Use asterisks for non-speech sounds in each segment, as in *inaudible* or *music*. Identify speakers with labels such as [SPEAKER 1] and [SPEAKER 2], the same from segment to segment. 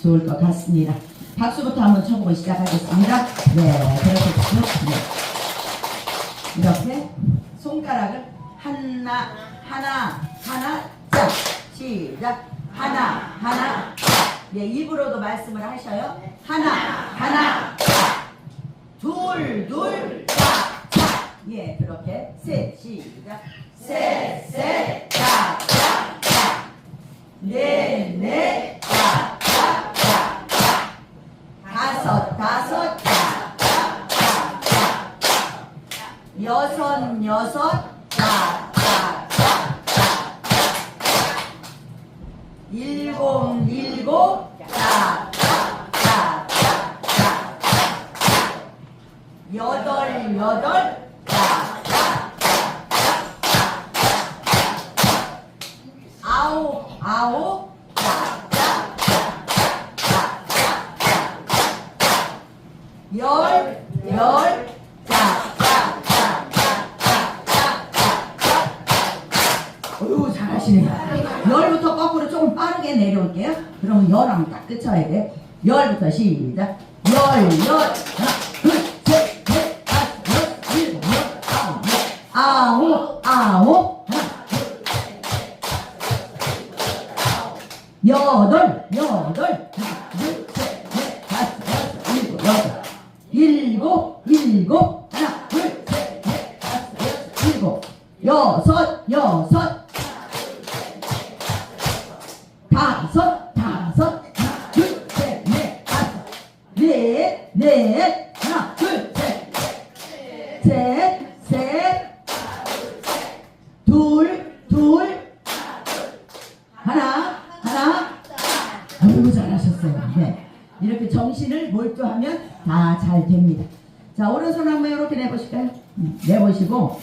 [SPEAKER 1] 좋을 것 같습니다. 박수부터 한번 쳐보고 시작하겠습니다. 네, 그렇게 쭉, 네. 이렇게 손가락을 하나, 하나, 하나, 짝 시작. 하나, 하나, 짝. 네, 입으로도 말씀을 하셔요. 하나, 하나, 짝. 둘, 둘, 짝, 짝. 예, 그렇게 셋, 시작. 셋, 셋, 짝, 짝, 짝. 넷, 넷, 여섯 여섯 따따따따 일곱 일곱 따따따따따 여덟 여덟 열열 그러면 열하면 딱 끝쳐야 돼. 열부터 시작. 열, 열, 하나, 둘, 셋, 넷, 다섯, 여섯, 일곱, 여덟, 아홉, 열. 아홉, 아홉, 하나, 여덟, 여덟, 하나, 둘, 셋, 넷, 다섯, 여섯, 일곱, 여덟. 일곱, 일곱, 하나, 둘, 셋, 넷, 다섯, 여섯, 일곱. 여섯, 여섯. 다섯, 아이고 잘하셨어요. 네. 이렇게 정신을 몰두하면 다 잘 됩니다. 자, 오른손 한번 이렇게 내보실까요? 음, 내보시고,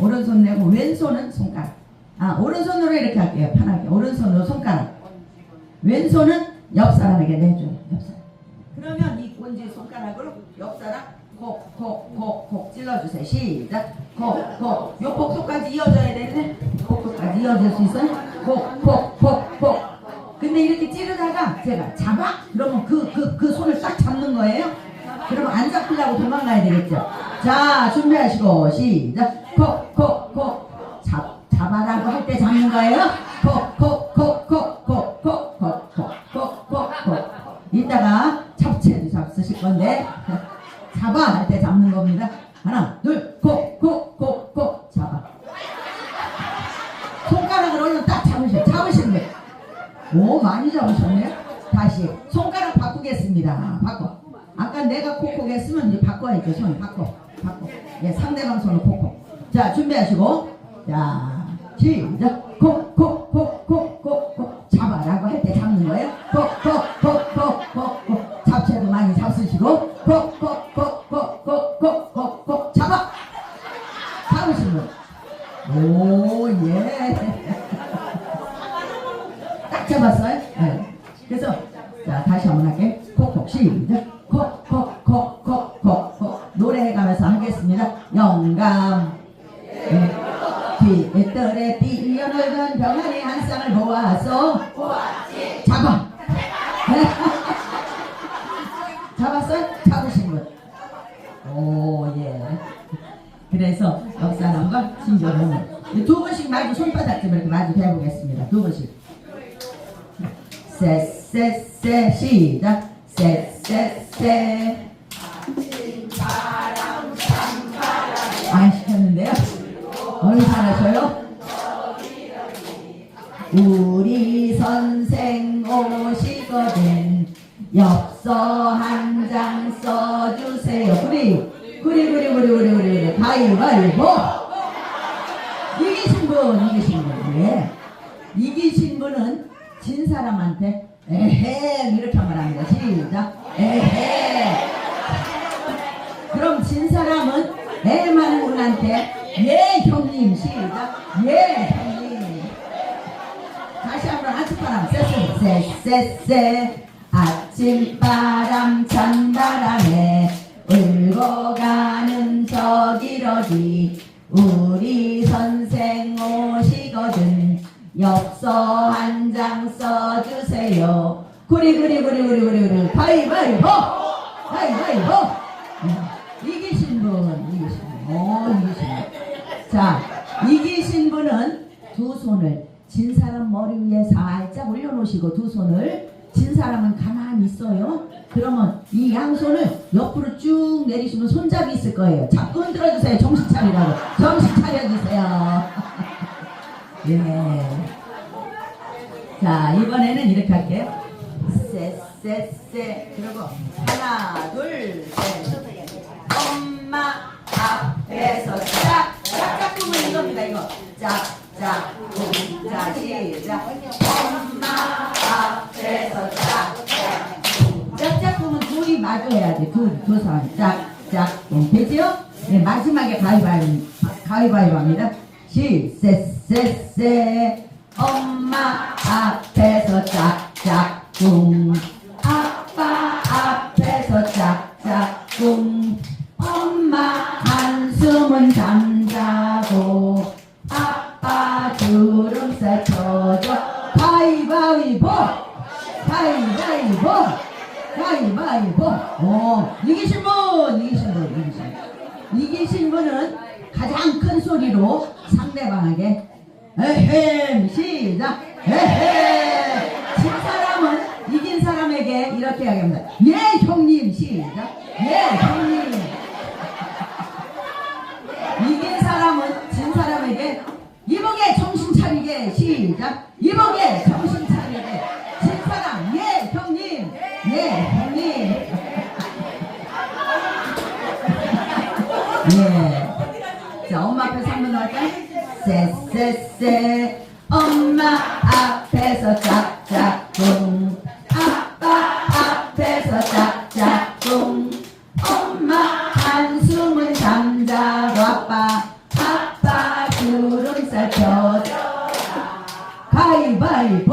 [SPEAKER 1] 오른손 내고, 왼손은 손가락. 아, 오른손으로 이렇게 할게요. 편하게. 오른손으로 손가락. 왼손은 옆 사람에게 내줘요. 옆 사람. 그러면 이 꼰지 손가락으로 옆 사람 콕, 콕, 콕, 콕 찔러주세요. 시작. 콕, 콕. 요 폭소까지 이어져야 되는데, 폭소까지 이어질 수 있어요? 콕, 콕, 콕, 콕. 찌르다가 제가 잡아? 그러면 그, 그, 그 손을 딱 잡는 거예요? 그러면 안 잡히려고 도망가야 되겠죠? 자, 준비하시고, 시작. 콕, 콕, 콕. 오, 많이 잡으셨네요. 다시 손가락 바꾸겠습니다. 바꿔. 아까 내가 콕콕 했으면 이제 바꿔야죠. 손 바꿔. 바꿔. 예, 상대방 손을 콕콕. 자, 준비하시고. 자, 시작. 콕콕콕콕콕콕 잡아라고 할 때 잡는 거예요. 콕콕콕콕콕콕 잡채도 많이 잡수시고 콕콕콕콕콕콕콕콕 잡아. 잡으시면 오, 뒤뜰에 뛰어놀던 병아리 한 쌍을 보아서 잡아. *laughs* 네. 잡았어요? 잡으신 분. 오 예. 그래서 옆 사람과 친절을 두 번씩 마주 손바닥 좀 이렇게 마주 대보겠습니다. 두 번씩. 쎄쎄쎄 시작 쎄쎄쎄 어느 잘하셔요? 우리 선생 오시거든. 엽서 한 장 써주세요. 구리 구리 구리 구리 구리 구리 구리. 가위바위보 이기신 분 이기신 분. 예. 이기신 분은 진 사람한테 에헤 이렇게 하면 합니다. 시작. 에헤 그럼 진 사람은 애 많은 분한테 예형 님 시작. 예 형님. 다시 한번 아침바람 쎄쎄쎄쎄 아침바람 찬 바람에 울고 가는 저기러기 우리 선생 오시거든. 엽서 한 장 써주세요. 구리 구리 구리 구리 구리 구리. 가위바위보 가위바위보 네. 이기신 분 이기신 분오 이기신 분자 이기신 분은 두 손을 진 사람 머리 위에 살짝 올려놓으시고 두 손을 진 사람은 가만히 있어요. 그러면 이 양손을 옆으로 쭉 내리시면 손잡이 있을 거예요. 자꾸 흔들어주세요. 정신 차리라고. 정신 차려주세요. *laughs* 예. 자 이번에는 이렇게 할게요. 쎄쎄쎄. 그리고 하나 둘 셋. 엄마 앞에서 짝 짝짝 꾸면 이겁니다 이거. 짝 짝자 시작 엄마 앞에서 짝 짝 짝짝 꾸면 둘이 마주해야 돼 둘 두 사람 짝짝 음, 되지요? 네, 마지막에 가위바위보 가위바위보 합니다 시쎄쎄쎄 엄마 앞에서 짝 짝 꿍 가위바위보 어 이기신 분 이기신 분 이기신 분. 이기신 분은 가장 큰 소리로 상대방에게 에헴 시작. 에헴 진 사람은 이긴 사람에게 이렇게 이야기합니다. 예 형님 시작. 예 형님. 이긴 사람은 진 사람에게 이복에 정신 차리게 시작. 이복에 정신 차리게 진 사람 예 형님 예 형님 예. 자, 엄마 앞에서 한번 더 할까요? 쎄쎄쎄 엄마 앞에서 짝짝꿍 아빠 앞에서 짝짝꿍 엄마 한숨은 잠자고 아빠 아빠 주름살 펴줘 가위바위보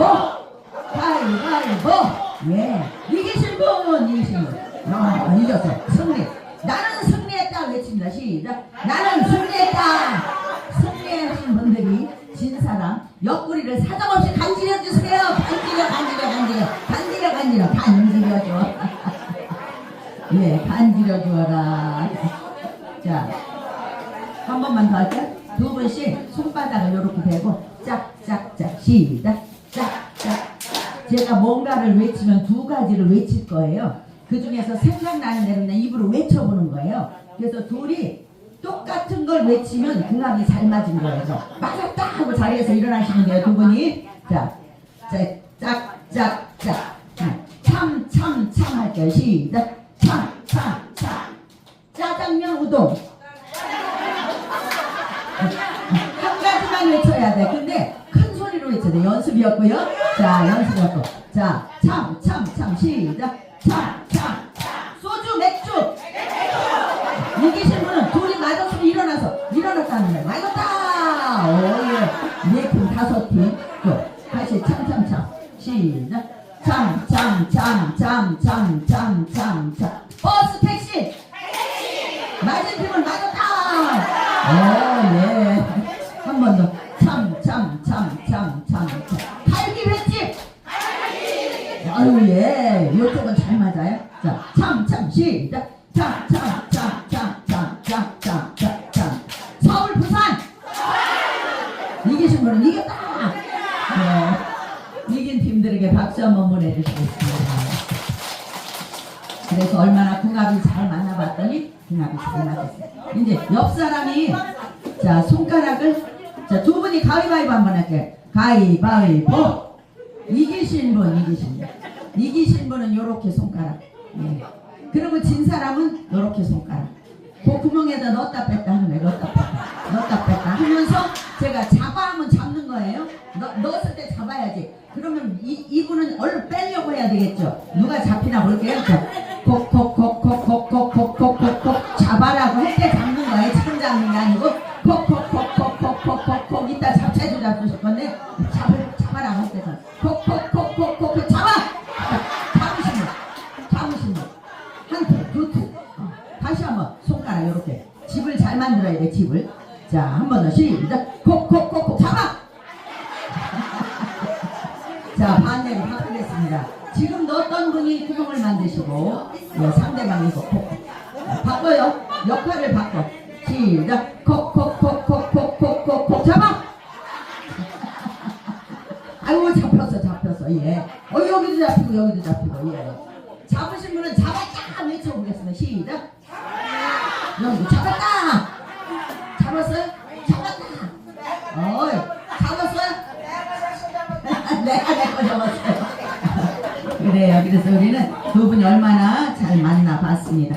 [SPEAKER 1] 가위바위보. 예 이기신 분 이기신 분. 아, 이겼어. 승리. 나는 승리했다. 외칩니다. 시작 나는 승리했다 승리하신 분들이 진 사람 옆구리를 사정없이 간지려 주세요 간지려 간지려 간지려 간지려 간지려 간지려 줘 예, 주어라 자 한 번만 더 할게요. 두 분씩 손바닥을 이렇게 대고 짝짝짝 시작 짝짝 제가 뭔가를 외치면 두 가지를 외칠 거예요. 그 중에서 생각나는 대로 그냥 입으로 외쳐보는 거예요. 그래서 둘이 똑같은 걸 외치면 궁합이 잘 맞은 거예요. 맞았다 하고 자리에서 일어나시면 돼요. 두 분이 자, 자 짝짝짝 연습이었고요. 자, 연습이었고. 자, 참, 참, 참, 시작. 참, 참. 소주, 맥주. 이기신 분은 둘이 맞았으면 일어나서, 일어났다는 거예요. 맞았다! 오, 예. 네팀 다섯 팀. 또, 다시 참, 참, 참. 시작. 참, 참, 참, 참, 참, 참, 참, 참. 버스, 택시! 맞은 팀은 맞았다! 오, 네. 이긴 팀들에게 박수 한번 보내주시겠습니다. 그래서 얼마나 궁합이 잘 맞나봤더니 궁합이 잘 맞았어요. 이제 옆 사람이 자 손가락을 자두 분이 가위바위보 한번 할게요. 가위바위보 이기신 분 이기신 분 이기신 분은 요렇게 손가락. 예. 그리고 진 사람은 요렇게 손가락. 그 구멍에다 넣었다 뺐다 하는 거예요. 넣었다 뺐다 넣, 넣었을 때 잡아야지. 그러면 이, 이분은 얼른 빼려고 해야 되겠죠. 누가 잡히나 볼게요. 자, 콕콕콕콕콕콕콕콕콕콕콕 잡아라고 할 때 잡는 거예요. 지금 잡는 게 아니고 콕콕콕콕콕콕콕콕 이따 잡채도 잡으실 건데 자, 반대로 바꾸겠습니다. 지금 넣었던 분이 구멍을 만드시고, 예, 상대방이 콕, 콕. 바꿔요. 역할을 바꿔. 시작. 콕, 콕, 콕, 콕, 콕, 콕, 콕, 잡아! *laughs* 아이고, 잡혔어, 잡혔어. 예. 어, 여기도 잡히고, 여기도 잡히고, 예. 잡으신 분은 잡아 쫙 외쳐보겠습니다. 시작. 잡아! 그래요. 그래서 우리는 두 분이 얼마나 잘 만나 봤습니다.